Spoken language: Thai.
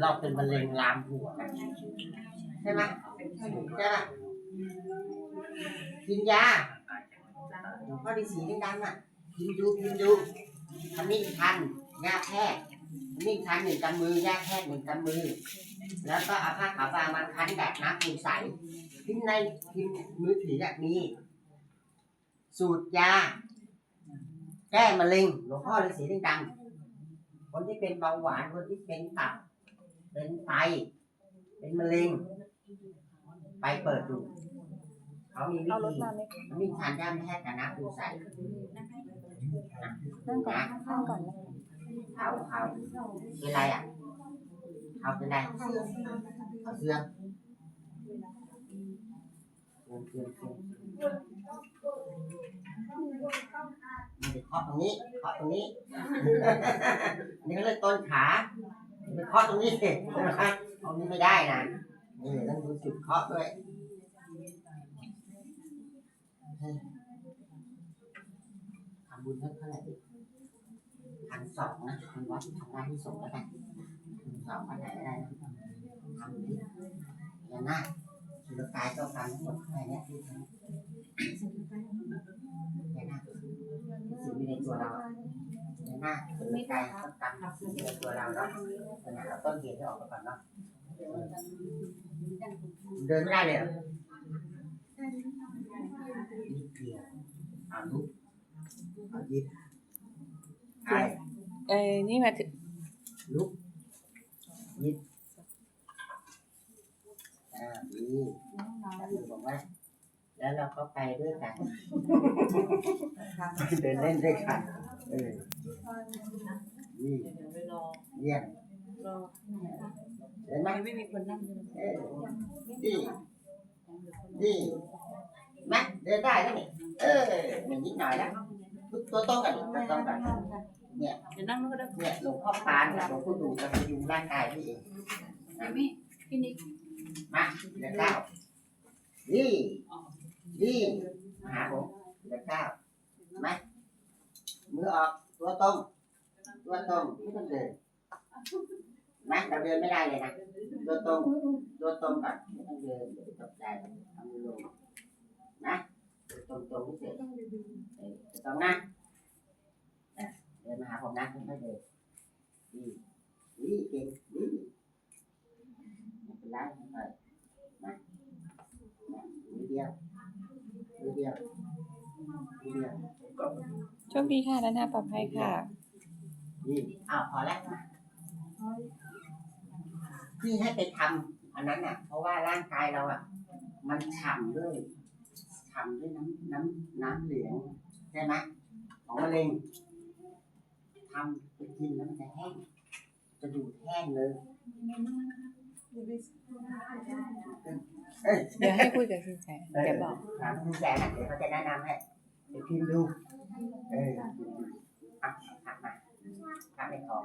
เราเป็นมะเร็งลามหัวใช่ไหมใช่ไหมกินยาหลวงพ่อฤาษีดังๆอะกินดูกินดูทำนิ่งทันยาแพทย์นิ่งทันหนึ่งกำมือยาแพทย์หนึ่งกำมือ แล้วก็เอาผ้าขาวบางมาคั้นแบบน้ำปูใสพิมในพิมมือถือแบบนี้ สูตรยา แก้มะเร็งหลวงพ่อฤาษีดังๆคนที่เป็นเบาหวานคนที่เป็นตับ เป็นไตเป็นมะเร็ง ไปเปิดดูเขามีวิเอารถธีมาไหมมีทานย่ำแค่กับน้ำปูใสนั่งก่อนนั่งก่อนนะเขาเขาเป็นไรอะเขาเป็นไรเขาเสื่อมเสื่อมเสื่อมเสื่อมมันจะเคาะตรงนี้เคาะตรงนี้ อันนี้ก็เลยต้นขาไป เคาะตรงนี้สิใช่ไหมตรงนี้ไม่ได้นะนี่ต้องดูจุดเคาะด้วยทำบุญเท่าไหร่พันสองนะทำวัดทำงานที่สงฆ์ก็ได้พันสองพันไหนได้นะทำดีอย่าหน้าสุรกายต้องการทั้งหมดเท่าไรเนี่ยที่ทำอย่าหน้าสิ่งมีในตัวเรา หน้าสุรกายต้องการสิ่งมีในตัวเราเนาะขณะเราต้นเหตุให้ออกมาก่อนเนาะเดินไม่ได้เลยเหรอนิดเดียวเอาลุกเอายิบใช่เอ้ยนี่มาถึงลุกยิบอ่าดีแล้วดูบอกว่า แล้วเราก็ไปด้วยกันเดินเล่นด้วยกันเออนี่เยี่ยมเห็นไหมไม่มีคนนั่งเลยเออดีดีแม็เดินได้แล้วนี่เออมีนิดหน่อยแล้วตัวโต้งกันตัวโต้งกันเนี่ยเดี๋ยวนั่งนู้นก็ได้เนี่ยหลวงพ่อปานกับหลวงพ่อดูจะพยุงร่างกายพี่เองพี่พี่นิกมาเดือนเก้านี่นี่ มาหาผมเดือนเก้าไหมมือออกตัวตรงตัวตรงไม่ต้องเดินนะเราเดินไม่ได้เลยนะตัวตรงตัวตรงก่อนไม่ต้องเดินตกใจทำมือลงนะตรงตรงๆเฉยๆเออตรงนะเดินมาหาผมนะค่อยๆเดินนี่นี่เก่งนี่ไม่เป็นไรไม่เป็นไรนะนิดเดียว โชคดีค่ะด้านหน้าปลอดภัยค่ะนี่อ้าวพอแล้วนะที่ให้ไปทำอันนั้นอะ เพราะว่าร่างกายเราอะ มันฉ่ำด้วยฉ่ำด้วยน้ำน้ำน้ำเหลืองใช่ไหมของมะเร็งทำไปกินแล้วมันจะแห้ง จะดูดแห้งเลย เดี๋ยวให้คุยกับสินแสแกบอกถามคุณแสนนะเดี๋ยวเขาจะแนะนำให้ไปพิมพ์ดู เอออะถามมาถามไม่ออก